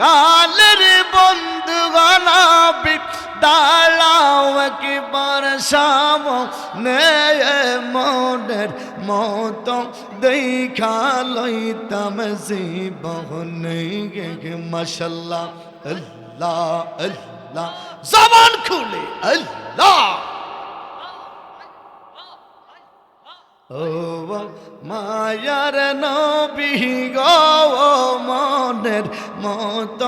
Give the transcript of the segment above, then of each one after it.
কালের বন্ধু গনাবি দাঁড়াও একবার সামনে মনের মত দেখা লইতাম জীবনে। মশাল্লাহ, আল্লাহ আল্লাহ, জবান খুলে, আল্লাহ। ও মায়ার নবী গো মনের মত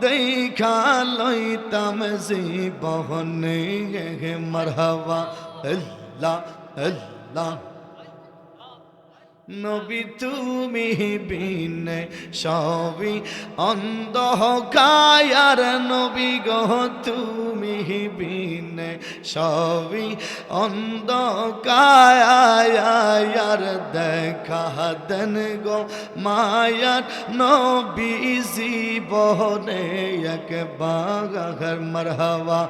দেখা লইতাম জীবনে। মরহবা আল্লাহ আল্লাহ। নবী তুমি বিনে সবই অন্ধ কায়ার নবী গো তুমি বিনে সবই অন্ধ কায়ার দেখা দেন গো মায়ার নবী জীবনে এক বাগার মরহবা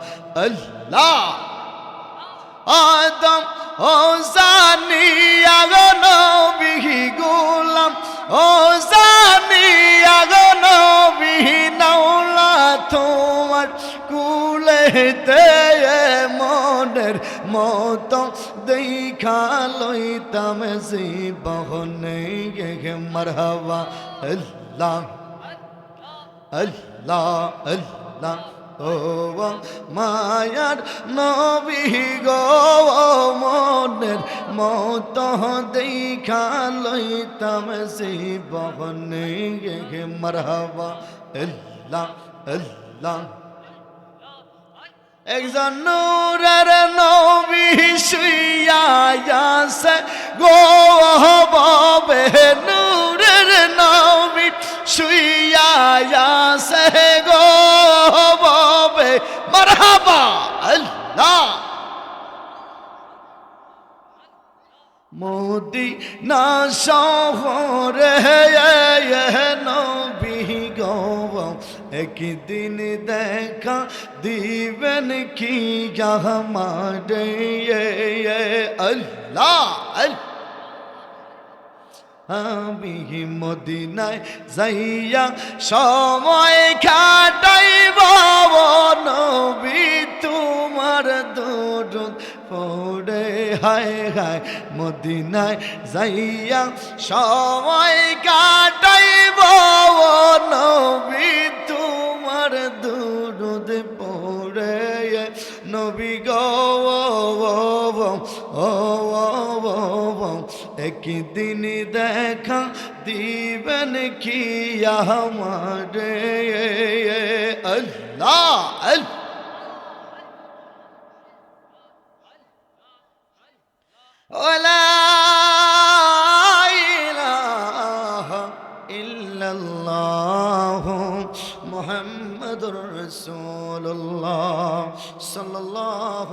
আল্লাহ। আদম ও জানি, আগো নবী গোলাম। ও জানি, আগো নবী নাওলা, তোমার কুলেতে মনের মত দেখা লইতাম জীবনে। মরহবা, আল্লাহ আল্লাহ আল্লাহ। মায়ার নবী গো মনের মত দেখা লইতাম জীবনে গে মরহবা আল্লাহ আল্লাহ একজন নূরের নবী শুইয়াছে মারহাবা আল্লাহ। মোদি না শহরে নবী গো একদিন দেখা দিবেন কি আমারে আল্লাহ আল্লাহ। আমি মদিনায় যাইয়া সময় কাটাইব নবী, তোমার দরুদ পড়ে, হায় হায়, মদিনায় যাইয়া সময় কাটাইব একদিন দেখা দিবেন কি আমারে? আল্লাহ আল্লাহ। মোহাম্মদুর রসুল্লাহ সাল্লাহ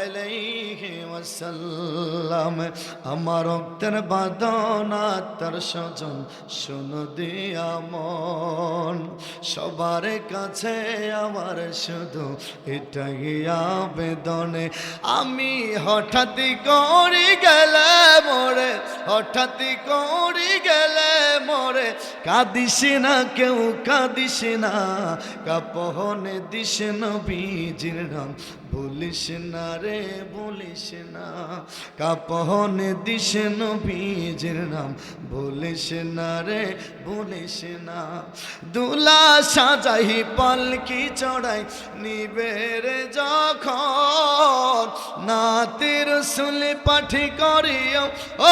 আলাইহি ওয়াসাল্লাম। আমার রক্তের বাদনা তার স্বজন শুনো দিয়া মন। সবার কাছে আমার শুধু এটাই আবেদনে। আমি হঠাৎ করি গেলে মরে হঠাৎ করি গেলে মরে, কাঁদিস না কেউ, কাঁদিস না। কাপহনে দিস নবীজির নাম বলিস না রে বলিস না। কাপহনে দিস নবীজির নাম বলিস না রে বলিস না। দুলা সাজাই পালকি চড়াই নিবের যখন নাতির সুলি পাঠি করিও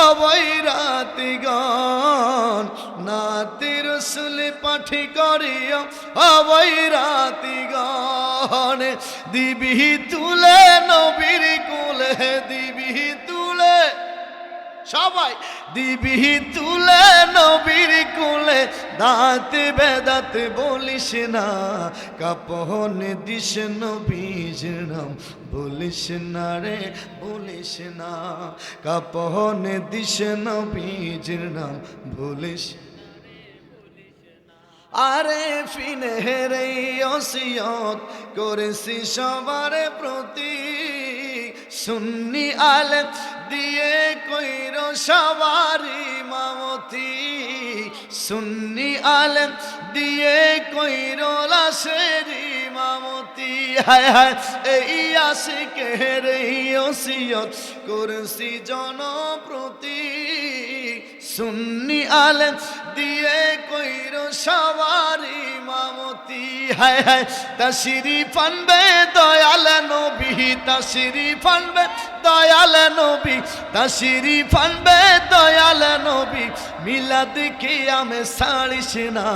অবৈরাতি গণ নাতির সুলি পাঠি করিও অবৈরাতি গণে দিবি তুলে নবীর কুলে, দিবি তুলে। সবাই, দিবি তুলে নবীর কুলে দাঁত বেদাত বলিস না, কাপন দিস নবীজ নাম। বলিস না রে, বলিস না, কাপন দিস নবীজ নাম। বলিস আরে ফিনের ওসিয়ত করেছি সবার প্রতি। সুন্নি আলেম দিয়ে কইর সবারি মামতি সুন্নি আলেম দিয়ে কইর লাশের ইমামতি হায় হায়, এই আশিকের এই ওসিয়ত করছি জনপ্রতি। সুন্নি আলেম দিয়ে কইর সবারি মামতি, হায় হায়, তাসিরি ফানবে দয়াল নবী, তাসিরি ফানবে দয়াল নবী, তাসিরি ফানবে দয়াল নবী, মিলাদ কি আমি সাড়িস না।